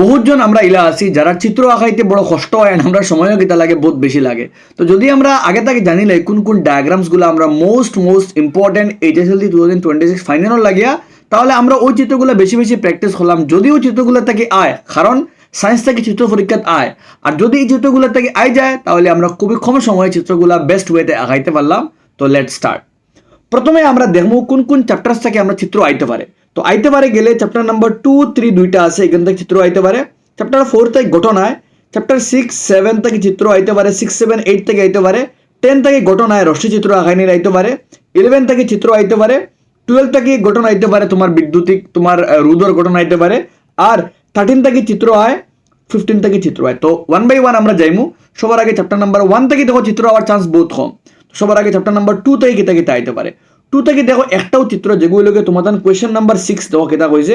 বহুতজন আমরা ইলা আছি, যারা চিত্র আঁকাইতে বড় কষ্ট হয় আমরা সময়ও কিতা লাগে, বহুত বেশি লাগে। তো যদি আমরা আগে থেকে জানিলে কোন কোন ডায়াগ্রামসগুলো আমরা most most important HSLC two thousand twenty six final লাগিয়া, তাহলে আমরা ওই চিত্রগুলো বেশি বেশি প্র্যাকটিস করলাম। যদি ওই চিত্রগুলো থেকে আয়, কারণ সায়েন্স থেকে চিত্র পরীক্ষাত আয়। আর যদি এই চিত্রগুলো থেকে আয় যায়, তাহলে আমরা খুবই কম সময়ে চিত্রগুলো বেস্ট ওয়েতে আগাইতে পারলাম। তো লেট স্টার্ট প্রথমে আমরা দেখব কোন কোন চ্যাপ্টার্স থেকে আমরা চিত্র আইতে পারে। তো আইতে পারে গেলে চ্যাপ্টার নাম্বার টু থ্রি দুইটা আছে, এখান থেকে চিত্র আইতে পারে। চ্যাপ্টার ফোর থেকে ঘটনায় চ্যাপ্টার সিক্স সেভেন থেকে চিত্র আইতে পারে সিক্স সেভেন এইট থেকে আইতে পারে টেন থেকে ঘটনায় রশ্মি চিত্র আঁকানির আইতে পারে ইলেভেন থেকে চিত্র আইতে পারে টুয়েলভ থেকে ঘটনা আইতে পারে, তোমার বিদ্যুতিক, তোমার রুদর ঘটনা আইতে পারে, আর থার্টিন থেকে চিত্র আয় ফিফটিন থেকে চিত্র হয়। তো ওয়ান বাই ওয়ান আমরা যাইমু। সবার আগে চ্যাপ্টার নাম্বার ওয়ান থেকে দেখো, চিত্র হওয়ার চান্স বহুত কম। সবার আগে চ্যাপ্টার নাম্বার টু থেকে কিতা কিতা আইতে পারে। টু থেকে দেখো, একটাও চিত্র যেগুলোকে তোমার কোয়েশ্চেন নাম্বার সিক্স দেখো কিতা কইছে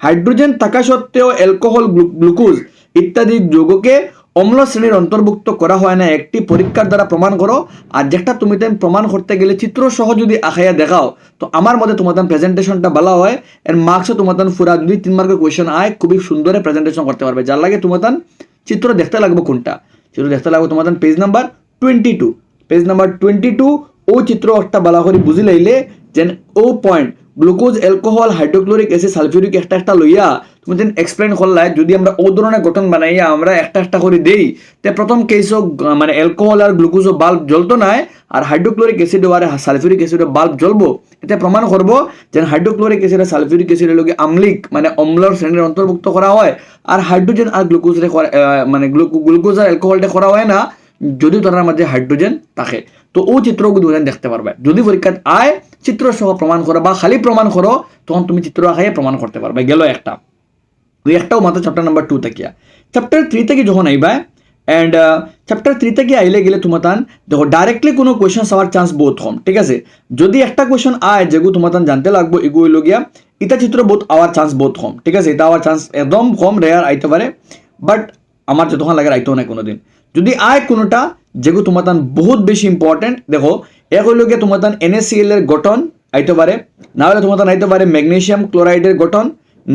হাইড্রোজেন থাকা সত্ত্বেও অ্যালকোহল গ্লুকোজ ইত্যাদি যৌগকে অম্ল শ্রেণির অন্তর্ভুক্ত করা হয় না। একটি পরীক্ষার দ্বারা প্রমাণ করো। আর যেটা তুমি তেন প্রমাণ করতে গেলে চিত্র সহ যদি আখাইয়া দেখাও, তো আমার মতে তোমার প্রেজেন্টেশনটা ভালো হয়। এর মার্কসও তোমার ফুরা দুই, তিন মার্কের কোয়েশ্চেন আয়। খুবই সুন্দরে প্রেজেন্টেশন করতে পারবে। যার লাগে তোমার চিত্র দেখতে লাগবে কোনটা? চিত্র দেখতে লাগবে তোমার page number twenty two page number twenty two ও চিত্র একটা বালা করে বুঝি লাইলে যেন ও point glucose alcohol hydrochloric acid sulphuric একটা একটা লইয়া তুমি যেন এক্সপ্লেন করলাই যদি আমরা ও ধরনের গঠন বানাইয়া আমরা একটা একটা করে দেই, তে প্রথম কেসও মানে অ্যালকোহল আর গ্লুকোজও বাল্ব জ্বলতো নাই আর হাইড্রোক্লোরিক অ্যাসিড আর সালফিউরিক অ্যাসিড বাল্ব জ্বলবো। এতে প্রমাণ করব যে হাইড্রোক্লোরিক অ্যাসিড আর সালফিউরিক অ্যাসিডের লগে আমলিক মানে অম্লর শ্রেণির অন্তর্ভুক্ত করা হয় আর হাইড্রোজেন আর গ্লুকোজের মানে গ্লুকোজ আর অ্যালকোহলটা করা হয় না যদিও তার মাঝে হাইড্রোজেন থাকে। তো ও চিত্রগুলো দেখতে পারবে। যদি পরীক্ষাত আয় চিত্র সহ প্রমাণ করো বা খালি প্রমাণ করো, তখন তুমি চিত্র আঁকাইয়ে প্রমাণ করতে পারবে। গেল একটা। ওই একটাও মাত্র চ্যাপ্টার নাম্বার টু থেকে চ্যাপ্টার থ্রি থেকে যখন আইবা অ্যান্ড চ্যাপ্টার থ্রি থেকে আইলে গেলে তোমার তান দেখো ডাইরেক্টলি কোনো কোয়েশন হওয়ার চান্স বহুত কম, ঠিক আছে? যদি একটা কোয়েশন আয় যেগুলো তোমার তান জানতে লাগবো এগুলো গিয়া, ইটা চিত্র বহুত, আওয়ার চান্স বহুত কম, ঠিক আছে? এটা আওয়ার চান্স একদম কম রেয়ার আইতে পারে বাট আমার যতক্ষণ লাগে আইতেও না কোনোদিন। যদি আয় কোনোটা যেগুলো তোমার তান বহুত বেশি ইম্পর্টেন্ট দেখো, এক হইল গিয়ে তোমার তান NaCl এর গঠন, আইতে পারে। না হলে তোমার তান আইতে পারে ম্যাগনেসিয়াম ক্লোরাইডের গঠন।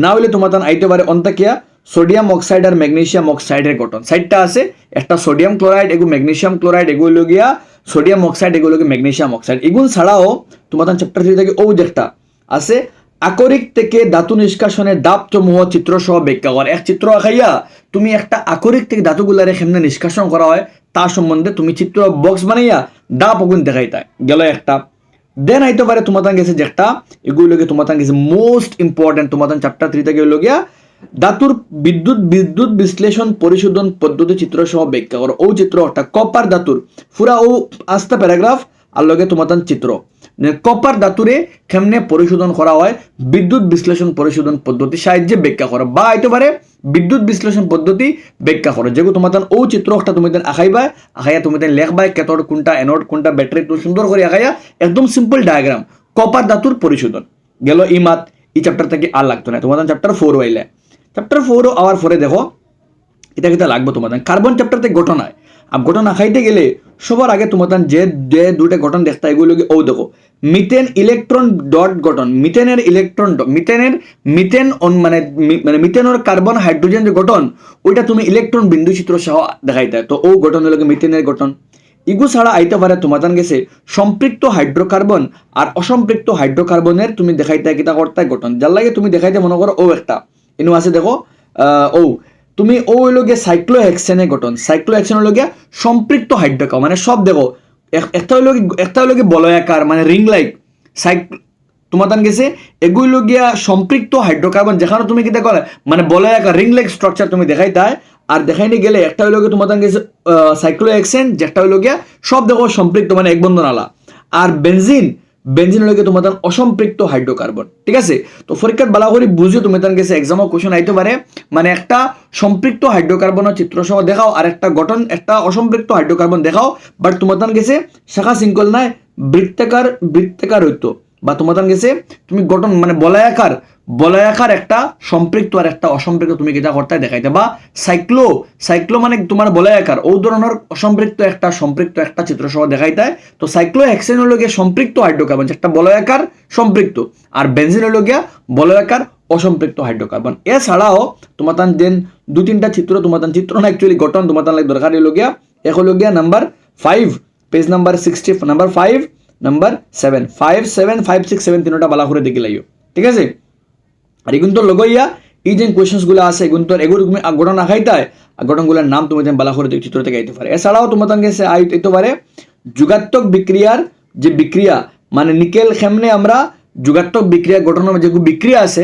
না হলে তোমার তান আইতে পারে অন্তাকিয়া সোডিয়াম অক্সাইড আর ম্যাগনেসিয়াম অক্সাইডের গঠন। সাইডটা আছে, একটা সোডিয়াম ক্লোরাইড এগুলো ম্যাগনেসিয়াম ক্লোরাইড এগুলো গিয়া সোডিয়াম অক্সাইড এগুলো ম্যাগনেসিয়াম অক্সাইড। এগুন ছাড়াও তোমার তান চ্যাপ্টার থ্রি থেকে ও দেখটা আছে, আকরিক থেকে ধাতু নিষ্কাশনের দাব সমূহ চিত্র সহ ব্যাখ্যা কর। এক চিত্র আঁকাইয়া তুমি একটা আকরিক থেকে ধাতুগুলারে কেমনে নিষ্কাশন করা হয় তার সম্বন্ধে তুমি চিত্র বক্স বানাইয়া ডা পগুন দেখাইতা গেল একটা। দেন আইতে পারে তোমার গেছে যে একটা লোকে তোমার গেছে মোস্ট ইম্পর্টেন্ট তোমার চ্যাপ্টার থ্রি থেকে হলো গিয়া, ধাতুর বিদ্যুৎ বিদ্যুৎ বিশ্লেষণ পরিশোধন পদ্ধতি চিত্র সহ ব্যাখ্যা করো। ও চিত্র কপার ধাতুর। ফুরা ও আস্তা প্যারাগ্রাফ আর লগে তোমার চিত্র। কপার ধাতুরে কেমনে পরিশোধন করা হয়, বিদ্যুৎ বিশ্লেষণ পরিশোধন পদ্ধতি সাহায্যে ব্যাখ্যা করো বা আইতে পারে বিদ্যুৎ বিশ্লেষণ পদ্ধতি ব্যাখ্যা করো যেগুলো তোমার ও চিত্র একটা তুমি আঁকাইবা আঁকাইয়া তুমি দেন লেখবাই কেতর কোনটা এনড কোনটা ব্যাটারি তুমি সুন্দর করে আঁকাইয়া একদম সিম্পল ডায়াগ্রাম কপার ধাতুর পরিশোধন গেল ই মাত এই চ্যাপ্টার থেকে আর লাগতো না তোমার চ্যাপ্টার ফোর আইলে চ্যাপ্টার ফোরও আওয়ার পরে দেখো এটা কিতা লাগবে তোমাদের কার্বন চ্যাপ্টার থেকে গঠন আঁকাইতে গেলে সবার আগে তোমাদের যে যে দুটা গঠন দেখতে এগুলো ও দেখো। মিথেন ইলেকট্রন ডট গঠন, মিথেনের ইলেকট্রন মিথেনের, মিথেন মানে মানে মিথেনের কার্বন হাইড্রোজেন যে গঠন, ওইটা তুমি ইলেকট্রন বিন্দু চিত্র সহ দেখাইতে তো ও গঠন হলো মিথেনের গঠন। ইগু ছাড়া আইতে পারে তোমাদের গেছে সম্পৃক্ত হাইড্রোকার্বন আর অসম্পৃক্ত হাইড্রোকার্বনের তুমি দেখাইতে কিতা করতে গঠন। যার লাগে তুমি দেখাইতে মনে করো ও একটা। ইনু আছে দেখো ও তুমি ও হইল সাইক্লো হেক্সেনের গঠন। সাইক্লো হেক্সেন হইল গিয়ে সম্পৃক্ত হাইড্রোকার্বন মানে সব দেখো এক- একটা হইল একটা হইল বলয়াকার মানে রিং লাইক সাইক তোমার তান গেছে এগুলো গিয়া সম্পৃক্ত হাইড্রোকার্বন যেখানে তুমি কি দেখো মানে বলয়াকার রিং লাইক স্ট্রাকচার তুমি দেখাই তাই আর দেখাইনি গেলে একটা হইল তোমার তান গেছে সাইক্লো হেক্সেন যেটা হইল গিয়া সব দেখো সম্পৃক্ত মানে এক বন্ধন আলা আর বেনজিন বেনজিন লৈকে তোমাৰ তান অসম্পৃক্ত হাইড্ৰ'কাৰ্বন, ঠিক আছে? তো পৰীক্ষাত বালা বুঝিও তুমি তান গেছে এক্সামৰ কুৱেশ্যন আইতে পাৰে। মানে এটা সম্পৃক্ত হাইড্রোকার্বনের চিত্র সহ দেখাও আৰু এটা গঠন এটা অসম্পৃক্ত হাইড্রোকার্বন দেখাও। বাট তোমার তান গেছে শাখা শৃঙ্খল নাই, বৃত্তাকাৰ বৃত্তাকাৰ হইতো বা তোমার তান গেছে, তুমি গঠন মানে বলয়াকার বলয়াকার একটা সম্পৃক্ত আর একটা অসম্পৃক্ত তুমি কিতা করতে দেখাইতে। বা সাইক্লো সাইক্লো মানে তোমার বলয়াকার। ও ধরনের অসম্পৃক্ত একটা, সম্পৃক্ত একটা চিত্র সহ দেখাইতে তো সাইক্লো হেক্সেন হলো গিয়ে সম্পৃক্ত হাইড্রোকার্বন একটা বলয়াকার সম্পৃক্ত। আর বেনজিন হলো গিয়া বলয়াকার অসম্পৃক্ত হাইড্রোকার্বন এছাড়াও তোমার দেন দু তিনটা চিত্র তোমার চিত্র না অ্যাকচুয়ালি গঠন তোমার লাগে দরকার হলো গিয়া এক হলো গিয়া number five page number sixty number five number seven five seven five six seven তিনটা বালা করে দেখি লাগিও ঠিক আছে? আর এগুলো তো লগইয়া এই যে কোয়েশনসগুলো আছে এগুলো তো এগুলো তুমি গঠন আর গঠনগুলোর নাম তুমি বালা করে চিত্র থেকে আইতে পারে এছাড়াও তোমার সে আইতে পারে যুগাত্মক বিক্রিয়ার যে বিক্রিয়া মানে নিকেল খেমনে আমরা যুগাত্মক বিক্রিয়া গঠনের যেগুলো বিক্রিয়া আছে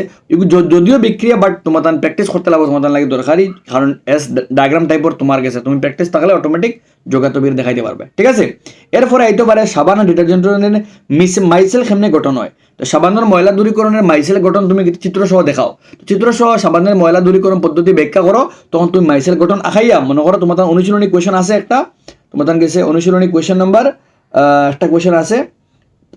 যদিও বিক্রিয়া বাট তোমার তান প্র্যাকটিস করতে লাগবে তোমার লাগে দরকারি কারণ এস ডায়াগ্রাম টাইপের তোমার গেছে, তুমি প্র্যাকটিস থাকলে অটোমেটিক যোগাত্মক দেখাইতে পারবে ঠিক আছে? এরপরে আইতে পারে সাবান ডিটারজেন্টের মিস মাইসেল কেমনে গঠন হয়। তো সাবানের ময়লা দূরীকরণের মাইসেল গঠন তুমি চিত্র সহ দেখাও। তো চিত্র সহ সাবানের ময়লা দূরীকরণ পদ্ধতি ব্যাখ্যা করো তখন তুমি মাইসেল গঠন আখাইয়া, মনে করো তোমার অনুশীলনী কোয়েশন আছে একটা তোমার গেছে অনুশীলনী কোয়েশন নাম্বার একটা কোয়েশন আছে।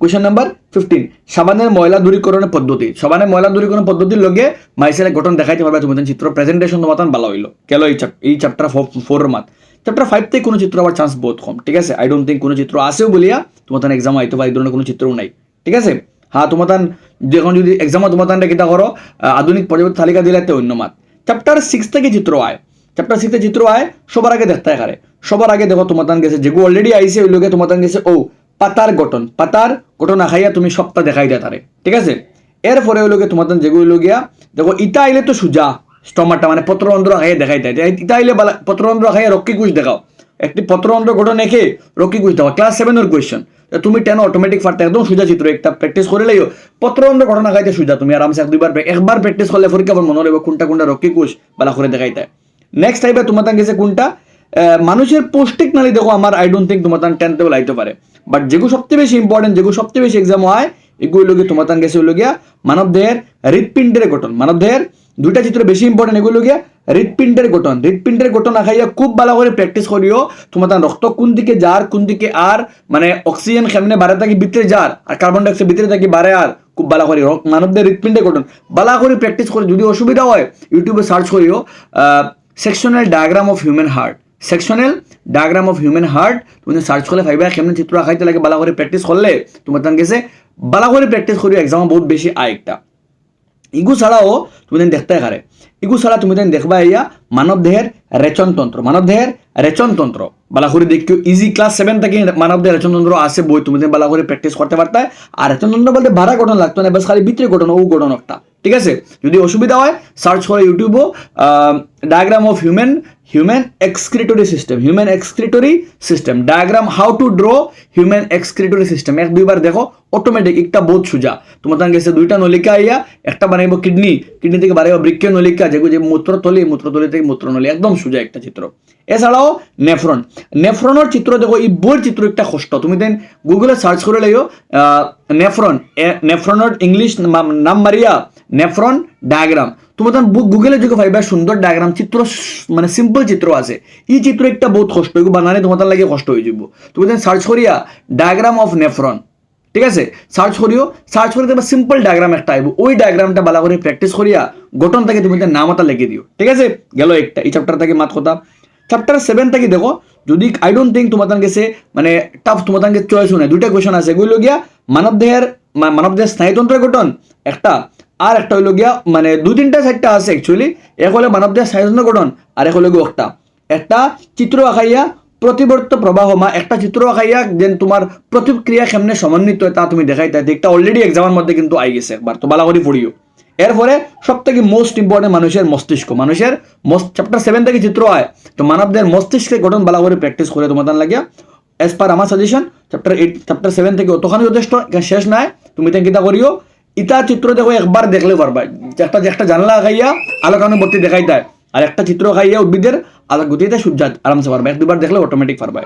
কোয়েশন নাম্বার ফিফটিন সাবানের ময়লা দূরীকরণের পদ্ধতি। সাবানের ময়লা দূরীকরণ পদ্ধতির লগে মাইসেলের গঠন দেখাইতে পারবে তুমি চিত্র প্রেজেন্টেশন তোমার ভালো হইল। কেন এই চ্যাপ্টার ফোর মাত চ্যাপ্টার ফাইভ কোনো চিত্র আবার চান্স বহুত কম, ঠিক আছে? আই ডোন্ট থিঙ্ক কোনো চিত্র আসেও বলিয়া তোমার তখন এক্সাম আইতে পারে, এই ধরনের কোনো চিত্রও নাই, ঠিক আছে? হ্যাঁ তোমার তান যখন যদি এক্সামও তোমার তান কিতা করো আধুনিক পর্যাপ্ত তালিকা দিলে অন্য মাত। চ্যাপ্টার সিক্স থেকে চিত্র আয়। চ্যাপ্টার সিক্সে চিত্র আয়, সবার আগে দেখতে কারে। সবার আগে দেখো তোমার তান গেছে যেগুলো অলরেডি আইসে ওই লোকে তোমার তান গেছে, ও পাতার গঠন পাতার গঠন আখাইয়া তুমি সপ্তাহ দেখাই দেয় তারে, ঠিক আছে? এরপরে লোকে তোমার তান যেগুলো গিয়া, দেখো ইটা আইলে তো সুজা স্টমাটা মানে পত্রঅন্ধ্র আখাইয়া দেখাই দেয়। ইটা আইলে বালা পত্রঅন্ধ্র আখাইয়া রক্ষী কুশ দেখাও। একটি পত্রঅন্ধ্র গঠন একে রক্ষী কুশ দেখাও। ক্লাস সেভেনের কোয়েশ্চন তুমি টেন অটোমেটিক ফার্ট একদম সুজা চিত্র, একটা প্র্যাকটিস করে লাইও। পত্রঅন্ধ্র ঘটনা খাইতে সুজা, তুমি আরামসে এক, দুইবার, একবার প্র্যাকটিস করলে পরীক্ষা পর মনে হবে কোনটা কোনটা রক্ষী কুশ বালা করে দেখাই দেয়। নেক্সট টাইপে তোমার গেছে কোনটা? মানুষের পৌষ্টিক নালী দেখো, আমার আই ডোন্ট থিঙ্ক তোমার টেনতে লাইতে পারে। বাট যেগুলো সবচেয়ে বেশি ইম্পর্টেন্ট যেগুলো সবচেয়ে বেশি এক্সাম হয়, এগুলো লোকে তোমার তান গেছে গিয়া মানব দেহের হৃৎপিণ্ডের গঠন। মানব দেহের দুইটা চিত্র বেশি ইম্পর্টেন্ট এগুলো গিয়া হৃৎপিণ্ডের গঠন। হৃৎপিণ্ডের গঠন আখাইয়া খুব ভালো করে প্র্যাকটিস করিও, তোমার তার রক্ত কোন দিকে যার, কোন দিকে আর মানে অক্সিজেন কেমনে বাড়ে থাকি ভিতরে যার, আর কার্বন ডাইঅক্সাইড ভিতরে থাকি বাড়ে আর, খুব ভালো করে মানবদের হৃৎপিণ্ডের গঠন, ভালো করে প্র্যাকটিস করে যদি অসুবিধা হয় ইউটিউবে সার্চ করিও sectional diagram of human heart sectional diagram of human heart তুমি সার্চ করলে ভাইবা কেমন চিত্র আঁকাইতে লাগে ভালো করে প্র্যাকটিস করলে, তোমার তার গেছে। ভালো করে প্র্যাকটিস করিও এক্সাম বহুত বেশি আয় একটা। ইগু ছাড়াও তুমি দেন দেখতে পারে। ইগু ছাড়া তুমি দেন দেখবা ইয়া মানব দেহের রেচনতন্ত্র মানব দেহের রেচনতন্ত্র বালা করে দেখিও ইজি ক্লাস সেভেন থেকে মানব দেহের রেচনতন্ত্র আছে বই, তুমি দেন বালা করে প্র্যাকটিস করতে পারতা আর রেচনতন্ত্র বলতে ভাড়া গঠন লাগতো না বাস খালি ভিতরে গঠন, ও গঠন একটা। ঠিক আছে? যদি অসুবিধা হয় সার্চ করে ইউটিউবও diagram of human human excretory system human excretory system diagram how to draw human excretory system এক, দুইবার দেখো অটোমেটিক একটা বহুত সুজা। তোমার তার গেছে দুইটা নলিকা আইয়া একটা বানাইব কিডনি কিডনি থেকে বানাইব বৃক্ষ নলিকা যেগুলো যে মূত্রতলি মূত্রতলি থেকে মূত্রনলী একদম সুজা একটা চিত্র। এছাড়াও নেফ্রন। নেফ্রনের চিত্র দেখো, এই বইয়ের চিত্র একটা কষ্ট। তুমি দেন গুগলে সার্চ করে লাইও নেফ্রন নেফ্রনের ইংলিশ নাম মারিয়া নেফ্রন ডায়াগ্রাম। তোমার গুগলে যুগে ভাইবা সুন্দর ডায়াগ্রাম চিত্র মানে সিম্পল চিত্র আছে। এই চিত্র একটা বহুত কষ্ট এগুলো বানালে তোমার লাগে কষ্ট হয়ে যাব তুমি সার্চ করিয়া ডায়াগ্রাম অফ নেফ্রন, ঠিক আছে? সার্চ করিও সার্চ করে দেবা সিম্পল ডায়াগ্রাম একটা আইব। ওই ডায়াগ্রামটা ভালো করে প্র্যাকটিস করিয়া গঠন থেকে তুমি তার নাম লিখে দিও। ঠিক আছে? গেল একটা, এই চ্যাপ্টার থেকে মাত কথা। চ্যাপ্টার সেভেন থেকে দেখো, যদি আই ডোন্ট থিঙ্ক তোমার কাছে মানে টাফ তোমার চয়েস হয় দুইটা কোয়েশন আছে। এগুলো গিয়া মানব দেহের মানব দেহের স্নায়ুতন্ত্রের গঠন, একটা আর একটা হইল গিয়া মানে দুই তিনটা চারটা আছে অ্যাকচুয়ালি এক হলো মানব দেহের স্নায়ুতন্ত্র গঠন আর এক হলো গিয়ে একটা একটা চিত্র আঁকাইয়া প্রতিবর্ত প্রবাহ মা একটা চিত্র আঁকাইয়া যেন তোমার প্রতিক্রিয়া কেমনে সমন্বিত তা তুমি দেখাই তাই একটা অলরেডি এক্সামের মধ্যে কিন্তু আই গেছে একবার তো বালা করে পড়িও এরপরে সব থেকে মোস্ট ইম্পর্টেন্ট মানুষের মস্তিষ্ক। মানুষের চ্যাপ্টার সেভেন থেকে চিত্র হয় তো মানবদের মস্তিষ্কের গঠন ভালো করে প্র্যাকটিস করে তোমার লাগিয়া। এজ পার আমার suggestion chapter eight chapter seven থেকে অতখানি যথেষ্ট শেষ নাই। তুমি তেন কিতা করিও ইটা চিত্র দেখো, একবার দেখলে পারবা। একটা একটা জানলা খাইয়া আলোকানো বর্তি দেখাই দেয়। আর একটা চিত্র খাইয়া উদ্ভিদের আলো গতিতে সূর্য আরামসে পারবা। এক দুবার দেখলে অটোমেটিক পারবা।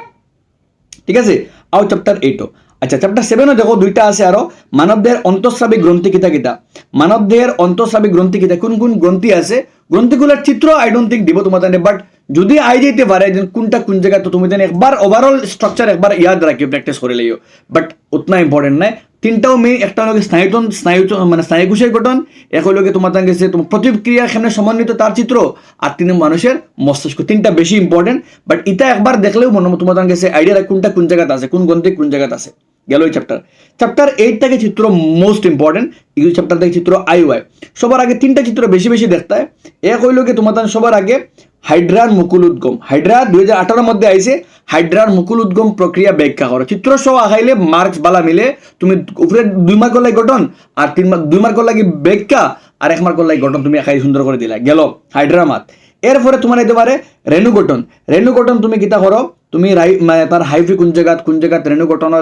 ঠিক আছে? আও চ্যাপ্টার এইটও আচ্ছা চ্যাপ্টার সেভেনও দেখো, দুইটা আছে আরও। মানবদেহের অন্তঃস্রাবী গ্রন্থি কিতা কিতা মানবদেহের অন্তঃস্রাবী গ্রন্থি কিতা কোন কোন গ্রন্থি আছে? গ্রন্থিগুলোর চিত্র আই ডোন্ট থিঙ্ক দিব তোমার বাট যদি আই যেতে পারে যে কোনটা কোন জায়গা তো তুমি দেন একবার ওভারঅল স্ট্রাকচার একবার ইয়াদ রাখিও প্র্যাকটিস করে লইও। বাট উতনা ইম্পর্টেন্ট নাই। তিনটাও মেইন একটা হলো স্নায়ুতন স্নায়ু মানে স্নায়ুকোষের গঠন, এক হলো তোমার গেছে তোমার প্রতিক্রিয়া কেমনে সমন্বিত তার চিত্র, আর তিন মানুষের মস্তিষ্ক, তিনটা বেশি ইম্পর্টেন্ট বাট ইটা একবার দেখলেও মনে তোমার গেছে আইডিয়া কোনটা কোন জায়গাতে আছে, কোন গ্রন্থি কোন জায়গাতে আছে। গেল ওই চ্যাপ্টার চ্যাপ্টার এইট থেকে চিত্র মোস্ট ইম্পর্টেন্ট এই চ্যাপ্টার থেকে চিত্র আই ওয়াই সবার আগে তিনটা চিত্র বেশি বেশি দেখতে হয়। এক হইল কি তোমার তার সবার আগে হাইড্রার মুকুল উদ্গম। হাইড্রা দুই হাজার আঠারোর মধ্যে আইছে হাইড্রার মুকুল উদ্গম প্রক্রিয়া ব্যাখ্যা করো। চিত্র সহ আগাইলে মার্কস বালা মিলে তুমি উপরে দুই মার্কর লাগে গঠন, আর তিন মার্ক দুই মার্কর লাগে ব্যাখ্যা, আর এক মার্কর লাগে গঠন তুমি একাই সুন্দর করে দিলা। গেল হাইড্রা মাত এরপরে তোমার হইতে পারে রেণু গঠন রেণু গঠন তুমি কিতা করো তুমি মানে তার হাইফি কোন জায়গাত কোন জায়গাত রেণু গঠন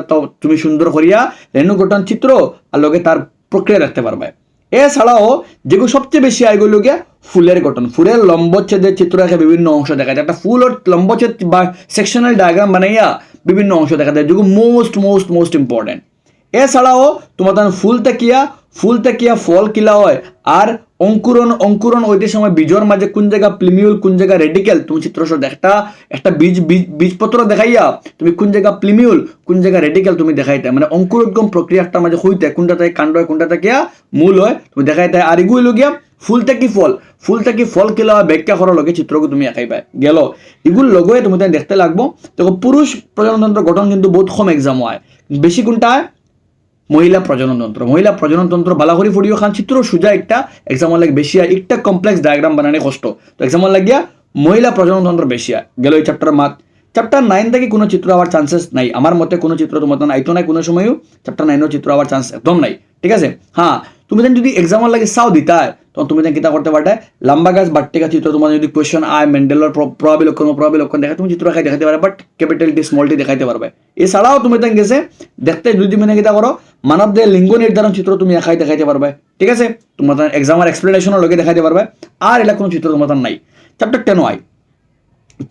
তুমি সুন্দর করিয়া রেণু গঠন চিত্র আর লগে তার প্রক্রিয়া রাখতে পারবে। এছাড়াও যেগুলো সবচেয়ে বেশি আয়গুলো গিয়া ফুলের গঠন। ফুলের লম্বচ্ছেদের চিত্র রেখে বিভিন্ন অংশ দেখা যায়। একটা ফুল লম্বচ্ছেদ বা সেকশনাল ডায়াগ্রাম বানাইয়া বিভিন্ন অংশ দেখা যায় যেগুলো মোস্ট মোস্ট মোস্ট ইম্পর্টেন্ট এছাড়াও তখন ফুল তেকিয়া ফুল তেকিয়া ফল কিলা হয়, আর অঙ্কুরণ অঙ্কুরণ হইতে সময় বীজর মাঝে কোন জায়গা প্লিমিউল, কোন জায়গা রেডিকেল তুমি চিত্রসহ একটা একটা বীজ বীজ, বীজপত্র দেখাইয়া তুমি কোন জায়গা প্লিমিউল, কোন জায়গা রেডিকেল তুমি দেখাইতে মানে অঙ্কুরোদ্গম প্রক্রিয়াটার মাঝে হইতে, কোনটা তাই কাণ্ড হয়, কোনটা থেকে মূল হয়, তুমি দেখাইতে, আর এগুলো গিয়া ফুল থেকে ফল ফুল থেকে ফল কিলা ব্যাখ্যা করার লগে চিত্রকে তুমি একাইবা গেল। এগুলো লগে তুমি তাই দেখতে লাগবো, দেখো পুরুষ প্রজননতন্ত্র গঠন কিন্তু বহুত কম এক্সাম হয়, বেশি কোনটা মহিলা প্রজননতন্ত্র মহিলা প্রজননতন্ত্র বালাহরি ফুডিও খান চিত্র সুজা একটা এক্সাম্পল লাগে বেশি আর একটা কমপ্লেক্স ডায়াগ্রাম বানানে কষ্ট। তো এক্সাম্পল লাগিয়া মহিলা প্রজননতন্ত্র বেশি গেল এই চ্যাপ্টার মাত। চ্যাপ্টার নাইন থেকে কোনো চিত্র আবার চান্সেস নাই। আমার মতে কোনো চিত্র তোমার আইতো নাই কোনো সময়ও চ্যাপ্টার নাইনও চিত্র আবার চান্স একদম নাই। ঠিক আছে? হ্যাঁ তুমি যেন যদি এক্সাম্পল লাগে চাও দিতা হয় তখন তুমি যেন কিতা করতে পারতে লম্বা গাছ, বাট্টিকা চিত্র তোমার যদি কোয়েশন আয় মেন্ডেলর প্রভাবী লক্ষণ প্রভাবী লক্ষণ দেখা তুমি চিত্র দেখাই দেখাতে পারবে বাট ক্যাপিটালটি স্মলটি দেখাইতে পারবে এছাড়াও তুমি তাই গেছে, দেখতে যদি মানে কিতা করো মানব দেহের লিঙ্গ নির্ধারণ চিত্র তুমি একাই দেখাইতে পারবে ঠিক আছে? তোমার এক্সামের এক্সপ্লেনেশনের লগে দেখাইতে পারবে আর এটা কোনো চিত্র তোমার নাই। চ্যাপ্টার টেন আই।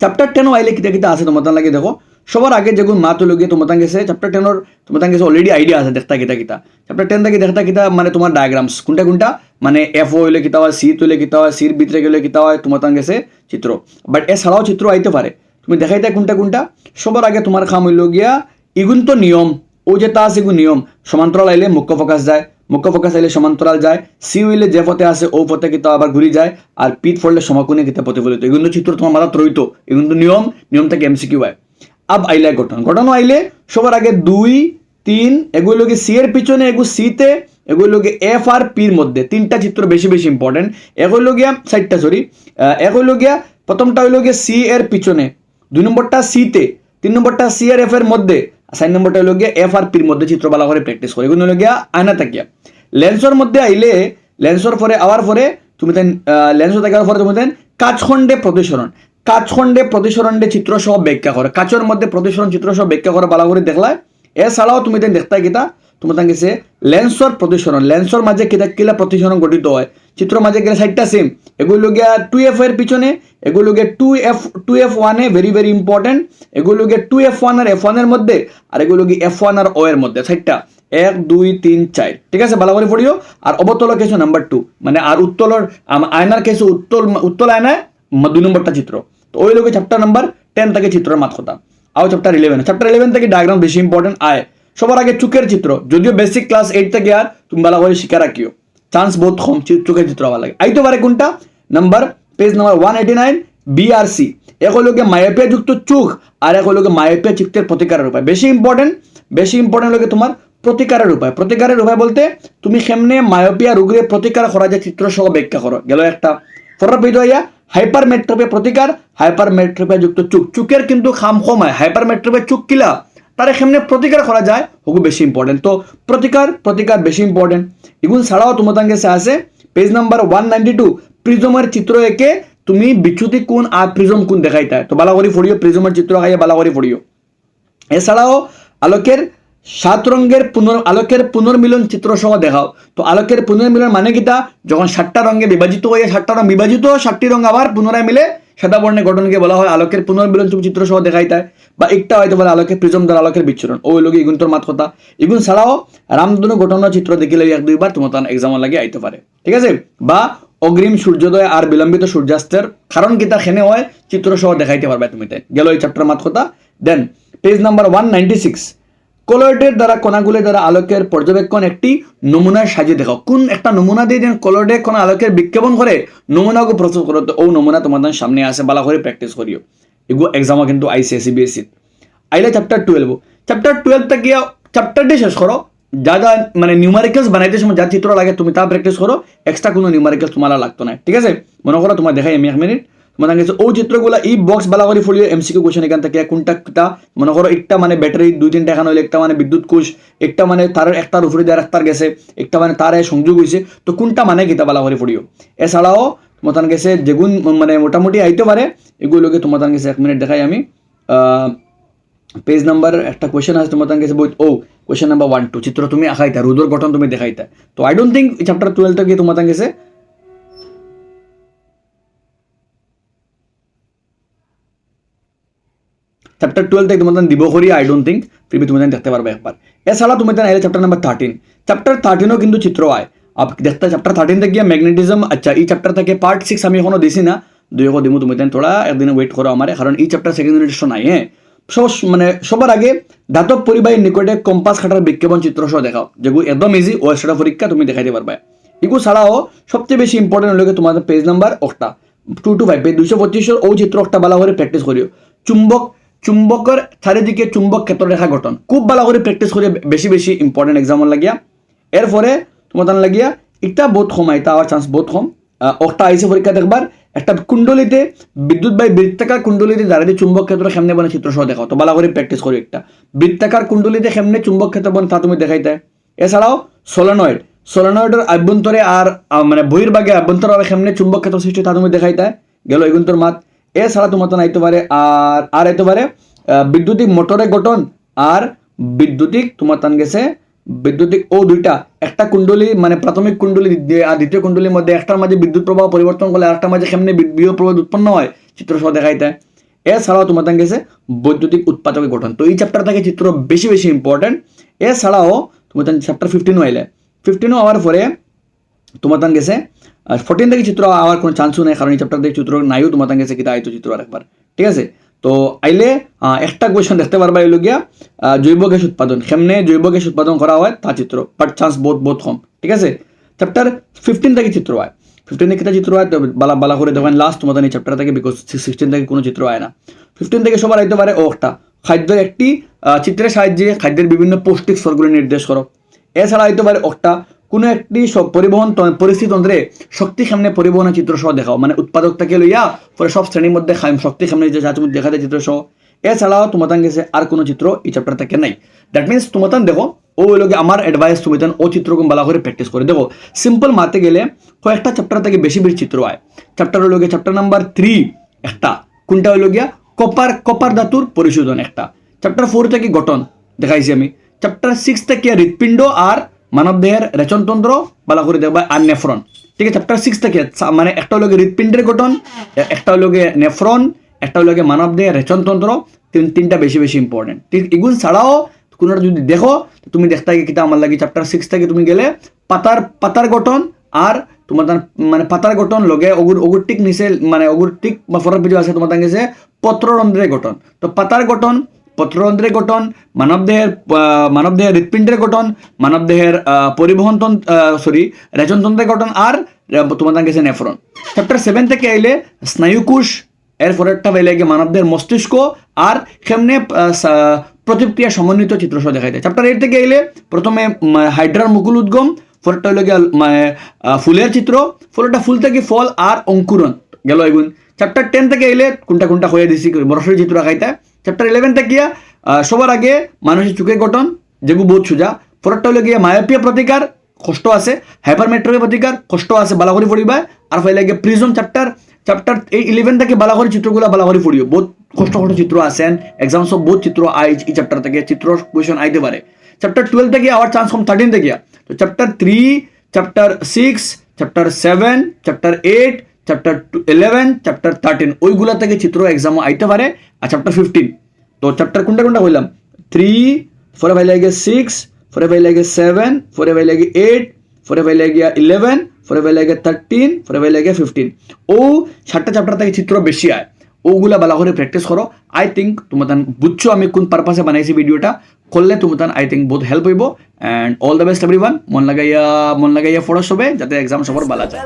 চ্যাপ্টার টেনও আইলে কিতা কিতা আছে তোমার লাগে দেখো। সবার আগে যেগুলো মাত লগে তোমার গেছে চ্যাপ্টার টেনের তোমার গেছে অলরেডি আইডিয়া আছে, দেখতা কিতা কিতা। চ্যাপ্টার টেন থেকে দেখতা কিতা মানে তোমার ডায়াগ্রামস কোনটা কোনটা? মানে এফ ও হইলে কিতা হয় সি তুলে কিতা হয় সির ভিতরে গেলে কিতা হয়, তোমার গেছে চিত্র। বাট এছাড়াও চিত্র আইতে পারে। তুমি দেখাইতে কোনটা কোনটা। সবার আগে তোমার খাম হইল গিয়া ইগুন তো নিয়ম। ও যে তা আছে নিয়ম। সমান্তরাল আইলে মুখ্য ফোকাস যায়। মুখ্য ফোকাস আইলে সমান্তরাল যায়। সি হইলে যে পথে আছে, ও পথে কিতা আবার ঘুরি যায়। আর পিত ফললে সমাকুনে কিতা প্রতিফলিত। এগুলো চিত্র তোমার মাথা রইতো। এগুলো নিয়ম। নিয়ম থেকে এমসিকিউ হয়। আব আইলে গঠন। গঠন আইলে সবার আগে দুই, তিন, এগুলো কি সি এর পিছনে এগুলো সিতে এগুলো কি এফ আর পির মধ্যে। তিনটা চিত্র বেশি বেশি ইম্পর্টেন্ট এগুলো গিয়া সাইডটা সরি এগুলো গিয়া প্রথমটা হইল গিয়ে সি এর পিছনে। দুই নম্বরটা সিতে তিন নম্বরটা সি আর এফ এর মধ্যে চার নম্বরটা হলো গিয়া এফ আর পির মধ্যে চিত্র বালা করে প্র্যাকটিস করে। এগুলো হলো গিয়া আয়না তাকিয়া লেন্সর মধ্যে আইলে লেন্সর পরে আওয়ার পরে তুমি তেন লেন্সর থাকার পরে তুমি তেন কাচখণ্ডে প্রতিসরণ কাচখণ্ডে প্রতিসরণে চিত্র সহ ব্যাখ্যা করে। কাচের মধ্যে প্রতিসরণ চিত্র সহ ব্যাখ্যা করে, বালা করে দেখলা এছাড়াও তুমি তেন দেখতে কিতা তোমার তাকে গেছে লেন্সর প্রতিসরণ, লেন্সর মাঝে কিতা কিলা প্রতিসরণ গঠিত হয়? চিত্র মাঝে গেলে সাইডটা সেম এগুলো গিয়া টু এফ এর পিছনে এগুলো গিয়ে টু এফ টু এফ ওয়ানে ভেরি ভেরি ইম্পর্টেন্ট এগুলো গিয়ে টু এফ ওয়ান আর এফ ওয়ানের মধ্যে, আর এগুলো গিয়ে এফ ওয়ান আর ও এর মধ্যে। সাইডটা এক, দুই, তিন, চার। ঠিক আছে ভালো করে পড়িও। আর অবতল কেছো নাম্বার টু মানে আর উত্তলর আয়নার কেছো উত্তল উত্তল আয়নায় দুই নম্বরটা চিত্র। তো ওই লোকে চ্যাপ্টার নাম্বার টেন থেকে চিত্রের মাত কথা। আও চ্যাপ্টার ইলেভেন চ্যাপ্টার ইলেভেন থেকে ডায়াগ্রাম বেশি ইম্পর্টেন্ট আয়। সবার আগে চুকের চিত্র। যদিও বেসিক ক্লাস এইট থেকে আর তুমি ভালো করে শিখে রাখিও। চান্স বহুত কম চি- চোখের চিত্র ভালো লাগে। আইতে পারে কোনটা? Number page number one eighty nine BRC এক গিয়ে মায়োপিয়া যুক্ত চোখ আর এক গিয়ে মায়োপিয়া চিত্তের প্রতিকারের উপায়। বেশি ইম্পর্টেন্ট বেশি ইম্পর্টেন্ট গিয়ে তোমার প্রতিকারের উপায়। প্রতিকারের উপায় বলতে তুমি কেমনে মায়োপিয়া রোগের প্রতিকার করা যায় চিত্র সহ ব্যাখ্যা করো। গেল একটা। ফরার পেজ হইয়া হাইপার মেট্রোপিয়া প্রতিকার হাইপার মেট্রোপিয়া যুক্ত চুক। চুকের কিন্তু খাম কম হয়। হাইপার মেট্রোপিয়া চুক কিলা? তারা কেমনে প্রতিকার করা যায় ওগুলো বেশি ইম্পর্টেন্ট তো প্রতিকার প্রতিকার বেশি ইম্পর্টেন্ট এগুলো ছাড়াও তোমার কাছে আছে page number one ninety two প্রিজমের চিত্র একে, তুমি বিচ্যুতি কোন আর প্রিজম কোন দেখাইতে তো বালাগরি ফড়িও প্রিজমের চিত্র খাইয়ে বালাগরি ফড়িও এছাড়াও আলোকের সাত রঙের পুনর, আলোকের পুনর্মিলন চিত্র সহ দেখাও। তো আলোকের পুনর্মিলন মানে কিটা যখন সাতটা রঙে বিভাজিত হয়ে সাতটা রঙ বিভাজিত, সাতটি রঙ আবার পুনরায় মিলে সাদা বর্ণের গঠনকে বলা হয় আলোকের পুনর্মিলন তুমি চিত্র সহ দেখাইতে হয় বা একটা হয়তো বলে আলোকের প্রিজম দ্বারা আলোকের বিচ্ছুরণ। ওই লোক ইগুন তোর মাত কথা। ইগুন ছাড়াও রামধনু ঘটনা চিত্র দেখিলে এক দুইবার তোমার তার এক্সাম লাগে আইতে পারে। ঠিক আছে? বা অগ্রিম সূর্যোদয় আর বিলম্বিত সূর্যাস্তের কারণ কিতা খেনে হয় চিত্র সহ দেখাইতে পারবে তুমি তাই। গেল এই চ্যাপ্টার মাত কথা। Then page number one ninety six কলয়েডের দ্বারা কণাগুলির দ্বারা আলোকের পর্যবেক্ষণ একটি নমুনার সাজিয়ে দেখাও কোন একটা নমুনা দিয়ে যেন কলয়েডে কোন আলোকের বিক্ষেপণ করে নমুনাকে প্রস্তুত করো তো ও নমুনা তোমাদের সামনে আসে বালা করে প্র্যাকটিস করিও এগুলো এক্সামও কিন্তু আইসি সিবিএসসি আইলে চ্যাপ্টার টুয়েলভ চ্যাপ্টার টুয়েলভ থেকে চ্যাপ্টারটি শেষ করো যা যা মানে নিউমারিক্যালস বানাইতে সময় যা চিত্র লাগে, তুমি তা প্র্যাকটিস করো এক্সট্রা কোনো নিউমারিক্যালস তোমার লাগতো না ঠিক আছে? মনে করো তোমার দেখাই আমি এক মিনিট তোমার কাছে ও চিত্রগুলো এই বক্স বালা করে ফুলিয়ে এমসিকিউ কোশ্চেন এখান থেকে, কোনটা মনে করো একটা মানে ব্যাটারি দুই তিনটা এখানে হইলে একটা মানে বিদ্যুৎ কোষ একটা মানে তার একটার উপরে দিয়ে একটার গেছে, একটা মানে তার সংযোগ হয়েছে তো কোনটা মানে কিতা বালা করে ফুলিও এছাড়াও তোমার গেছে যেগুন মানে মোটামুটি আইতে পারে এগুলোকে তোমার গেছে এক মিনিট দেখাই আমি পেজ নাম্বার একটা কোয়েশ্চেন আছে তোমার কাছে বই ও কোয়েশ্চেন নাম্বার ওয়ান টু চিত্র তুমি আঁকাইতা রুদর গঠন তুমি দেখাইতা তো I don't think chapter twelve গিয়ে তোমার কাছে চ্যাপ্টার টুয়েলভ থেকে তোমাদের দিব করি আই ডোন্ট থিঙ্ক ফিরবি তুমি দেখতে পারবে একবার এছাড়া তুমি তাই এলে চ্যাপ্টার নাম্বার থার্টিন চ্যাপ্টার থার্টিনও কিন্তু চিত্র আয় আপ, দেখতে চ্যাপ্টার থার্টিন থেকে ম্যাগনেটিজম আচ্ছা এই চ্যাপ্টার থেকে পার্ট সিক্স আমি এখনও দিছি না। দুই এখন দিমু, তুমি তাই থোড়া একদিন ওয়েট করো আমার কারণ এই চ্যাপ্টার সেকেন্ড ইউনিট নাই হ্যাঁ সব মানে সবার আগে ধাতব পরিবাহীর নিকটে কম্পাস খাটার বিজ্ঞাপন চিত্র সহ দেখাও যেগুলো একদম ইজি ও সেটা পরীক্ষা তুমি দেখাইতে পারবে এগুলো ছাড়াও সবচেয়ে বেশি ইম্পর্টেন্ট হলো তোমাদের পেজ নাম্বার একটা টু টু ফাইভ পেজ দুইশো পঁচিশের ও চিত্র একটা ভালো করে প্র্যাকটিস করিও চুম্বক চুম্বকের চারিদিকে চুম্বক ক্ষেত্র রেখা গঠন। খুব ভালো করে প্র্যাকটিস করে বেশি বেশি ইম্পর্টেন্ট এক্সামর লাগিয়া। এরপরে তোমার লাগিয়া এটা বহুত কম এটা আওয়ার চান্স বহুত কম। একটা আইসে পরীক্ষা দেখবার একটা কুণ্ডলিতে, বিদ্যুৎ বাই বৃত্তাকার কুণ্ডলিতে দাঁড়িয়ে চুম্বক ক্ষেত্র কেমনে বনে চিত্র সহ দেখাও। তো ভালো করে প্র্যাকটিস করি একটা বৃত্তাকার কুণ্ডলিতে কেমনে চুম্বক ক্ষেত্র বনে, তা তুমি দেখাইতে এছাড়াও সোলানয়েড সোলানয়েডের আভ্যন্তরে আর মানে বহির্ভাগে আভ্যন্তরে আর কেমনে চুম্বক ক্ষেত্র সৃষ্টি, তা তুমি দেখাইতে গেল এগুন্তর মাত। এছাড়া তোমার তো আইতে পারে আর আর আইতে পারে বৈদ্যুতিক মোটরের গঠন আর বৈদ্যুতিক তোমার তান গেছে বৈদ্যুতিক ও দুইটা। একটা কুণ্ডলী মানে প্রাথমিক কুণ্ডলী আর দ্বিতীয় কুণ্ডলীর মধ্যে একটার মাঝে বিদ্যুৎ প্রবাহ পরিবর্তন করলে আরেকটার মাঝে কেমনে বিদ্যুৎ প্রবাহ উৎপন্ন হয় চিত্র সহ দেখাইতে এছাড়াও তোমার গেছে বৈদ্যুতিক উৎপাদকের গঠন। তো এই চ্যাপ্টার থেকে চিত্র বেশি বেশি ইম্পর্টেন্ট এছাড়াও তোমার চ্যাপ্টার ফিফটিনও আইলে। ফিফটিনও হওয়ার পরে তোমার তান গেছে ফোরটিন থেকে চিত্র আওয়ার কোনো চান্সও নেই, কারণ এই চ্যাপ্টার থেকে চিত্র নাইও তোমার গেছে কিতা আইতো চিত্র আর একবার ঠিক আছে? তো আইলে একটা কোয়েশন দেখতে পারবা এলো গিয়া জৈব গ্যাস উৎপাদন। কেমনে জৈব গ্যাস উৎপাদন করা হয়, তা চিত্র। বাট চান্স বহুত বহুত কম। ঠিক আছে? চ্যাপ্টার ফিফটিন থেকে চিত্র হয় ফিফটিন থেকে চিত্র হয় বালা বালা করে দেখেন লাস্ট তোমাদের এই চ্যাপ্টার থেকে বিকজ সিক্সটিন থেকে কোনো চিত্র হয় না। ফিফটিন থেকে সবার আইতে পারে ও একটা খাদ্যের একটি চিত্রের সাহায্যে খাদ্যের বিভিন্ন পৌষ্টিক স্তরগুলি নির্দেশ করো। এছাড়া হইতে পারে একটা কোনো একটি পরিবহন ত- পরিস্থিতি তন্ত্রে শক্তি সামনে পরিবহনের চিত্র সহ দেখাও। মানে উৎপাদকটাকে লইয়া পরে সব শ্রেণির মধ্যে শক্তি সামনে যে যা তুমি দেখাতে চিত্র সহ এছাড়াও তোমার গেছে আর কোনো চিত্র এই চ্যাপ্টার থেকে নাই। দ্যাট মিনস তোমার দেখো, ও লোকে আমার অ্যাডভাইস তুমি ও চিত্রকম ভালো করে প্র্যাকটিস করে দেখো। সিম্পল মাতে গেলে কয়েকটা চ্যাপ্টার থেকে বেশি বেশি চিত্র হয় চ্যাপ্টার হলো গিয়ে চ্যাপ্টার নাম্বার থ্রি একটা। কোনটা হলো গিয়া? কপার কপার ধাতুর পরিশোধন একটা। চ্যাপ্টার ফোর থেকে গঠন দেখাইছি আমি। চ্যাপ্টার সিক্স থেকে হৃৎপিণ্ড আর মানবদেহের রেচনতন্ত্র ভালো করে দেখবা আর নেফ্রন। ঠিক আছে চ্যাপ্টার সিক্স থেকে মানে একটা হলো গিয়ে হৃৎপিণ্ডের গঠন, একটা হলো নেফ্রন, একটা হলো গিয়ে মানবদেহের রেচনতন্ত্র তিন, তিনটা বেশি বেশি ইম্পর্টেন্ট ঠিক, এগুলো ছাড়াও কোনোটা যদি দেখো, তুমি দেখতে গিয়ে কিতা আমার লাগে চ্যাপ্টার সিক্স থেকে তুমি গেলে পাতার পাতার গঠন আর তোমার মানে পাতার গঠন লগে অগুর অগুর নিচে মানে অগুর বা ফরার ভিডিও আছে তোমার গেছে পত্ররন্ধ্রের গঠন। তো পাতার গঠন পত্ররন্ধ্রের গঠন মানবদেহের মানবদেহের হৃৎপিণ্ডের গঠন মানবদেহের পরিবহন সরি রেচনতন্ত্রের গঠন আর তোমার গেছে নেফ্রন। চ্যাপ্টার সেভেন থেকে আইলে স্নায়ুকোষ এর পরেরটা পাইলে গিয়ে মানবদের মস্তিষ্ক আর কেমনে আহ, সা- প্রতিক্রিয়া সমন্বিত চিত্রসহ দেখাইতে চ্যাপ্টার এইট থেকে আইলে প্রথমে হাইড্রার মুকুল উদ্গম পরেরটা হলো গিয়ে ফুলের চিত্র পরেরটা ফুল থেকে ফল আর অঙ্কুরন গেল এগুন। চ্যাপ্টার টেন থেকে এলে কোনটা কোনটা হয়ে দিছি বরফের চিত্র আঁকাইতে চ্যাপ্টার ইলেভেনটা গিয়া সবার আগে মানুষের চোখের গঠন, যেগু বহুত সোজা। পরেরটা হলো গিয়ে মায়োপিয়া প্রতিকার, কষ্ট আছে। হাইপারমেট্রিকের প্রতিকার, কষ্ট আছে বালাগরি পড়িবা। আর ফাইলে গিয়ে প্রিজম চ্যাপ্টার চ্যাপ্টার এই ইলেভেন থেকে বালাগরি চিত্রগুলো বালাগরি পড়িও। বহুত কষ্ট কষ্ট চিত্র আছেন এক্সাম সব বহুত চিত্র আই, এই চ্যাপ্টার থেকে চিত্র কোয়েশন আইতে পারে। চ্যাপ্টার টুয়েলভ থেকে আবার চান্স কম থার্টিন থেকে তো chapter three chapter six chapter seven chapter eight chapter two eleven chapter thirteen ওইগুলা থেকে চিত্র এক্সামও আইতে পারে। আর চ্যাপ্টার ফিফটিন তো চ্যাপ্টার কোনটা কোনটা বললাম থ্রি ফোরে ভাই লাগে সিক্স ফোরে ভাই লাগে সেভেন ফোরে ভাই লাগে এইট ফোরে ভাই লাগে ইলেভেন ফোরে ভাই লাগে থার্টিন ফোরে ভাই লাগে ফিফটিন ও সাতটা চ্যাপ্টার থেকে চিত্র বেশি আয়। ওগুলা ভালো করে প্র্যাকটিস করো। আই থিঙ্ক তোমাদের বুঝছ আমি কোন পারপাসে বানাইছি ভিডিওটা করলে তোমাদের আই থিঙ্ক বহুত হেল্প হইব। And all the best everyone মন লাগাইয়া মন লাগাইয়া ফটো সবে, যাতে এক্সাম সবার ভালো যায়।